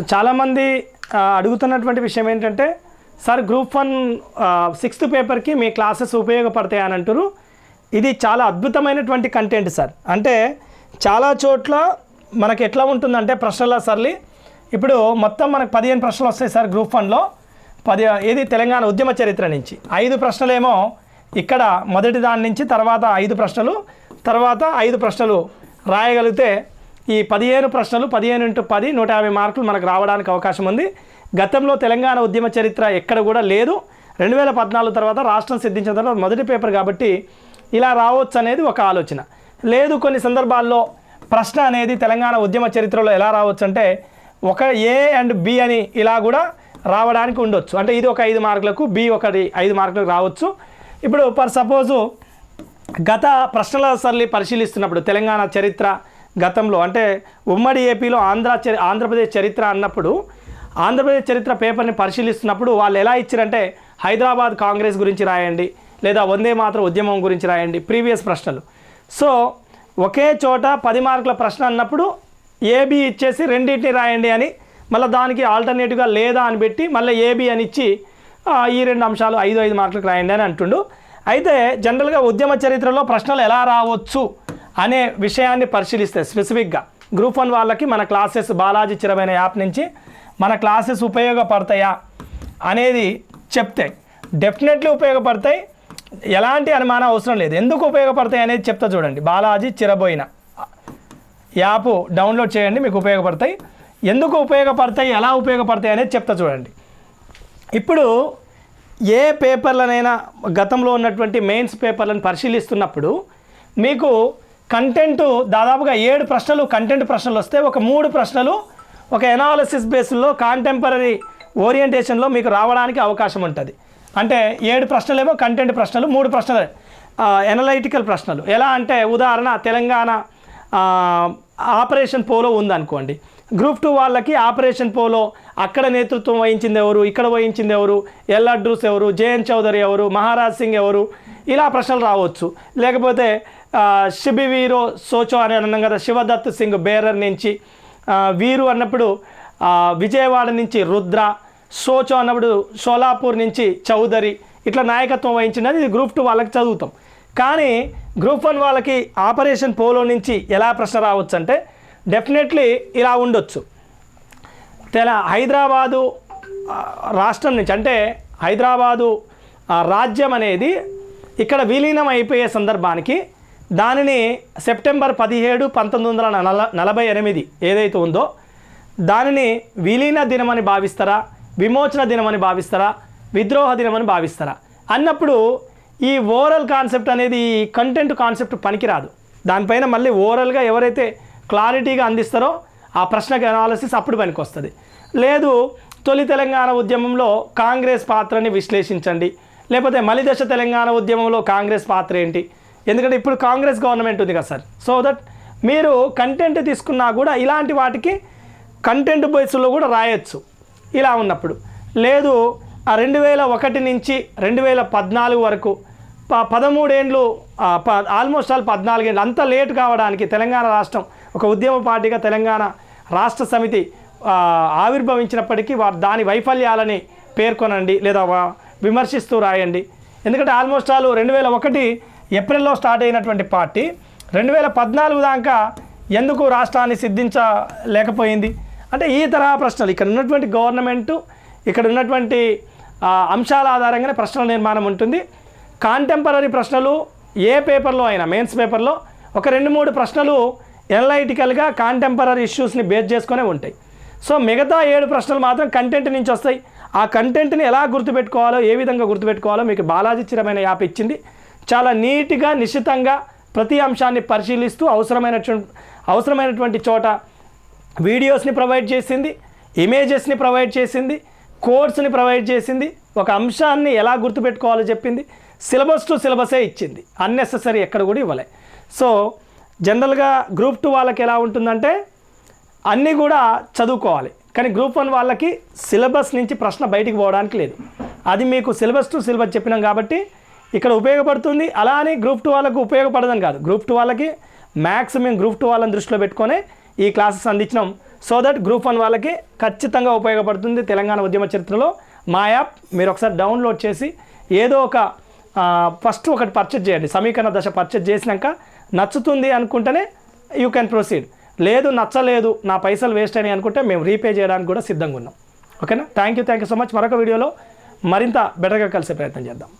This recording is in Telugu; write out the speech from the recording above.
చాలామంది అడుగుతున్నటువంటి విషయం ఏంటంటే సార్ గ్రూప్ వన్ సిక్స్త్ పేపర్కి మీ క్లాసెస్ ఉపయోగపడతాయి అని అంటారు ఇది చాలా అద్భుతమైనటువంటి కంటెంట్ సార్. అంటే చాలా చోట్ల మనకి ఎట్లా ఉంటుందంటే ప్రశ్నల సర్లి ఇప్పుడు మొత్తం మనకు పదిహేను ప్రశ్నలు వస్తాయి సార్ గ్రూప్ వన్లో. పది ఏది తెలంగాణ ఉద్యమ చరిత్ర నుంచి. ఐదు ప్రశ్నలేమో ఇక్కడ మొదటి దాని నుంచి తర్వాత ఐదు ప్రశ్నలు తర్వాత ఐదు ప్రశ్నలు రాయగలిగితే ఈ పదిహేను ప్రశ్నలు పదిహేను ఇంటూ పది నూట యాభై మార్కులు మనకు రావడానికి అవకాశం ఉంది. గతంలో తెలంగాణ ఉద్యమ చరిత్ర ఎక్కడ కూడా లేదు. రెండు వేల పద్నాలుగు తర్వాత రాష్ట్రం సిద్ధించిన తర్వాత మొదటి పేపర్ కాబట్టి ఇలా రావచ్చు అనేది ఒక ఆలోచన. లేదు కొన్ని సందర్భాల్లో ప్రశ్న అనేది తెలంగాణ ఉద్యమ చరిత్రలో ఎలా రావచ్చు అంటే ఒక ఏ అండ్ బి అని ఇలా కూడా రావడానికి ఉండొచ్చు. అంటే ఇది ఒక ఐదు మార్కులకు బి ఒకటి ఐదు మార్కులకు రావచ్చు. ఇప్పుడు ఫర్ సపోజు గత ప్రశ్నల సరళి పరిశీలిస్తున్నప్పుడు తెలంగాణ చరిత్ర గతంలో అంటే ఉమ్మడి ఏపీలో ఆంధ్ర చరి ఆంధ్రప్రదేశ్ చరిత్ర అన్నప్పుడు ఆంధ్రప్రదేశ్ చరిత్ర పేపర్ని పరిశీలిస్తున్నప్పుడు వాళ్ళు ఎలా ఇచ్చారంటే హైదరాబాద్ కాంగ్రెస్ గురించి రాయండి లేదా వందే మాత్రం ఉద్యమం గురించి రాయండి ప్రీవియస్ ప్రశ్నలు. సో ఒకే చోట పది మార్కుల ప్రశ్న అన్నప్పుడు ఏబి ఇచ్చేసి రెండింటిని రాయండి అని మళ్ళీ దానికి ఆల్టర్నేటివ్గా లేదా అని పెట్టి మళ్ళీ ఏబి అని ఇచ్చి ఈ రెండు అంశాలు ఐదు ఐదు మార్కులకు రాయండి అని అంటుండు. అయితే జనరల్గా ఉద్యమ చరిత్రలో ప్రశ్నలు ఎలా రావచ్చు? అనే విషయాన్ని పరిశీలిస్తే స్పెసిఫిక్గా గ్రూప్ వన్ వాళ్ళకి మన క్లాసెస్ బాలాజీ చిరమైన యాప్ నుంచి మన క్లాసెస్ ఉపయోగపడతాయా అనేది చెప్తే డెఫినెట్లీ ఉపయోగపడతాయి. ఎలాంటి అనుమానం అవసరం లేదు. ఎందుకు ఉపయోగపడతాయి అనేది చెప్తా చూడండి. బాలాజీ చిరబోయిన యాప్ డౌన్లోడ్ చేయండి మీకు ఉపయోగపడతాయి. ఎందుకు ఉపయోగపడతాయి ఎలా ఉపయోగపడతాయి అనేది చెప్తా చూడండి. ఇప్పుడు ఏ పేపర్లనైనా గతంలో ఉన్నటువంటి మెయిన్స్ పేపర్లను పరిశీలిస్తున్నప్పుడు మీకు కంటెంట్ దాదాపుగా ఏడు ప్రశ్నలు కంటెంట్ ప్రశ్నలు వస్తే ఒక మూడు ప్రశ్నలు ఒక ఎనాలిసిస్ బేస్లో కాంటెంపరీ ఓరియంటేషన్లో మీకు రావడానికి అవకాశం ఉంటుంది. అంటే ఏడు ప్రశ్నలేమో కంటెంట్ ప్రశ్నలు మూడు ప్రశ్నలు ఎనలైటికల్ ప్రశ్నలు. ఎలా అంటే ఉదాహరణ తెలంగాణ ఆపరేషన్ పోలో ఉందనుకోండి. గ్రూప్ టూ వాళ్ళకి ఆపరేషన్ పోలో అక్కడ నేతృత్వం వహించింది ఎవరు ఇక్కడ వహించింది ఎవరు ఎల్ అడ్రూస్ ఎవరు జేఎన్ చౌదరి ఎవరు మహారాజ్ సింగ్ ఎవరు ఇలా ప్రశ్నలు రావచ్చు. లేకపోతే షిబి వీరో సోచో అని అన్నాం కదా శివదత్ సింగ్ బేరర్ నుంచి వీరు అన్నప్పుడు విజయవాడ నుంచి రుద్ర సోచో అన్నప్పుడు షోలాపూర్ నుంచి చౌదరి ఇట్లా నాయకత్వం వహించినది ఇది గ్రూప్ టూ వాళ్ళకి చదువుతాం. కానీ గ్రూప్ వన్ వాళ్ళకి ఆపరేషన్ పోలో నుంచి ఎలా ప్రశ్న రావచ్చు అంటే డెఫినెట్లీ ఇలా ఉండొచ్చు. తెల హైదరాబాదు రాష్ట్రం నుంచి అంటే హైదరాబాదు ఆ, రాజ్యం అనేది ఇక్కడ విలీనం అయిపోయే సందర్భానికి దానిని సెప్టెంబర్ పదిహేడు పంతొమ్మిది వందల నల నలభై ఎనిమిది ఏదైతే ఉందో దానిని విలీన దినమని భావిస్తారా విమోచన దినమని భావిస్తారా విద్రోహ దినమని భావిస్తారా? అన్నప్పుడు ఈ ఓరల్ కాన్సెప్ట్ అనేది ఈ కంటెంట్ కాన్సెప్ట్ పనికిరాదు. దానిపైన మళ్ళీ ఓరల్గా ఎవరైతే క్లారిటీగా అందిస్తారో ఆ ప్రశ్నకి అనాలిసిస్ అప్పుడు పనికొస్తుంది. లేదు తొలి తెలంగాణ ఉద్యమంలో కాంగ్రెస్ పాత్రని విశ్లేషించండి. లేకపోతే మలిదశ తెలంగాణ ఉద్యమంలో కాంగ్రెస్ పాత్ర ఏంటి? ఎందుకంటే ఇప్పుడు కాంగ్రెస్ గవర్నమెంట్ ఉంది కదా సార్. సో దట్ మీరు కంటెంట్ తీసుకున్నా కూడా ఇలాంటి వాటికి కంటెంట్ బేస్లో కూడా రాయొచ్చు. ఇలా ఉన్నప్పుడు. లేదు ఆ రెండు వేల ఒకటి నుంచి రెండు వేల పద్నాలుగు వరకు ప పదమూడేండ్లు ప ఆల్మోస్ట్ ఆల్ పద్నాలుగేండ్లు అంత లేట్ కావడానికి తెలంగాణ రాష్ట్రం ఒక ఉద్యమ పార్టీగా తెలంగాణ రాష్ట్ర సమితి ఆవిర్భవించినప్పటికీ వారు దాని వైఫల్యాలని పేర్కొనండి లేదా విమర్శిస్తూ రాయండి. ఎందుకంటే ఆల్మోస్ట్ ఆల్ రెండు వేల ఒకటి ఏప్రిల్లో స్టార్ట్ అయినటువంటి పార్టీ రెండు వేల పద్నాలుగు దాకా ఎందుకు రాష్ట్రాన్ని సిద్ధించలేకపోయింది? అంటే ఈ తరహా ప్రశ్నలు ఇక్కడ ఉన్నటువంటి గవర్నమెంటు ఇక్కడ ఉన్నటువంటి అంశాల ఆధారంగానే ప్రశ్నల నిర్మాణం ఉంటుంది. కాంటెంపరీ ప్రశ్నలు ఏ పేపర్లో అయినా మెయిన్స్ పేపర్లో ఒక రెండు మూడు ప్రశ్నలు ఎనలైటికల్గా కాంటెంపరీ ఇష్యూస్ని బేస్ చేసుకునే ఉంటాయి. సో మిగతా ఏడు ప్రశ్నలు మాత్రం కంటెంట్ నుంచి వస్తాయి. ఆ కంటెంట్ని ఎలా గుర్తుపెట్టుకోవాలో ఏ విధంగా గుర్తుపెట్టుకోవాలో మీకు బాలాజీ చిరమైన యాప్ ఇచ్చింది. చాలా నీట్గా నిశ్చితంగా ప్రతి అంశాన్ని పరిశీలిస్తూ అవసరమైనటువంటి అవసరమైనటువంటి చోట వీడియోస్ని ప్రొవైడ్ చేసింది ఇమేజెస్ని ప్రొవైడ్ చేసింది కోడ్స్ని ప్రొవైడ్ చేసింది ఒక అంశాన్ని ఎలా గుర్తుపెట్టుకోవాలో చెప్పింది సిలబస్ టు సిలబసే ఇచ్చింది. అన్నెసెసరీ ఎక్కడ కూడా ఇవ్వలే. సో జనరల్గా గ్రూప్ టూ వాళ్ళకి ఎలా ఉంటుందంటే అన్నీ కూడా చదువుకోవాలి. కానీ గ్రూప్ వన్ వాళ్ళకి సిలబస్ నుంచి ప్రశ్న బయటికి పోవడానికి లేదు. అది మీకు సిలబస్ టు సిలబస్ చెప్పినాం కాబట్టి ఇక్కడ ఉపయోగపడుతుంది. అలా అని గ్రూప్ టూ వాళ్ళకు ఉపయోగపడదని కాదు. గ్రూప్ టూ వాళ్ళకి మ్యాక్స్ మేము గ్రూప్ టూ వాళ్ళని దృష్టిలో పెట్టుకొని ఈ క్లాసెస్ అందించినాం. సో దట్ గ్రూప్ వన్ వాళ్ళకి ఖచ్చితంగా ఉపయోగపడుతుంది తెలంగాణ ఉద్యమ చరిత్రలో. మా యాప్ మీరు ఒకసారి డౌన్లోడ్ చేసి ఏదో ఒక ఫస్ట్ ఒకటి పర్చేజ్ చేయండి. సమీకరణ దశ పర్చేజ్ చేసినాక నచ్చుతుంది అనుకుంటేనే యూ కెన్ ప్రొసీడ్ లేదు నచ్చలేదు నా పైసలు వేస్ట్ అని అనుకుంటే మేము రీపే చేయడానికి కూడా సిద్ధంగా ఉన్నాం. ఓకేనా thank you thank you so much మరొక వీడియోలో మరింత బెటర్గా కలిసే ప్రయత్నం చేద్దాం.